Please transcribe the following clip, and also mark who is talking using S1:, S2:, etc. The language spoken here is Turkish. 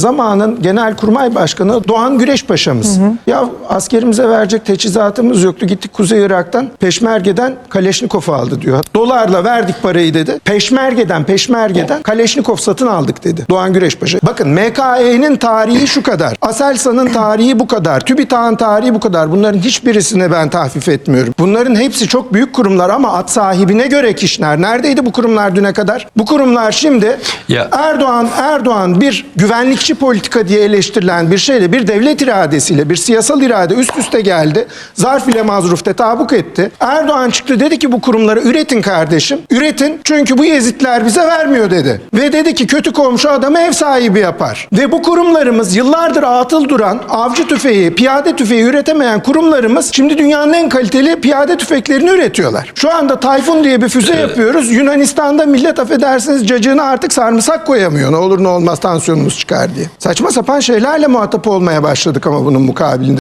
S1: Zamanın Genelkurmay Başkanı Doğan Güreş Paşa'mız. Ya askerimize verecek teçhizatımız yoktu. Gittik Kuzey Irak'tan Peşmerge'den Kaleşnikov aldı diyor. Dolarla verdik parayı dedi. Peşmerge'den Peşmerge'den Kaleşnikov satın aldık dedi. Doğan Güreş Paşa. Bakın MKE'nin tarihi şu kadar. Aselsan'ın tarihi bu kadar. TÜBİTAK'ın tarihi bu kadar. Bunların hiçbirisine ben tahfif etmiyorum. Bunların hepsi çok büyük kurumlar ama at sahibine göre kişiler. Neredeydi bu kurumlar düne kadar? Bu kurumlar şimdi
S2: Ya-
S1: Erdoğan Erdoğan bir güvenlikçi politika diye eleştirilen bir şeyle bir devlet iradesiyle bir siyasal irade üst üste geldi. Zarf ile mazruf tetabuk etti. Erdoğan çıktı dedi ki bu kurumları üretin kardeşim. Üretin çünkü bu yezitler bize vermiyor dedi. Ve dedi ki kötü komşu adamı ev sahibi yapar. Ve bu kurumlarımız yıllardır atıl duran avcı tüfeği, piyade tüfeği üretemeyen kurumlarımız şimdi dünyanın en kaliteli piyade tüfeklerini üretiyorlar. Şu anda Tayfun diye bir füze yapıyoruz. Yunanistan'da millet affedersiniz cacığına artık sarımsak koyamıyor. Ne olur ne olmaz tansiyonumuz çıkar Saçma sapan şeylerle muhatap olmaya başladık ama bunun mukabilinde.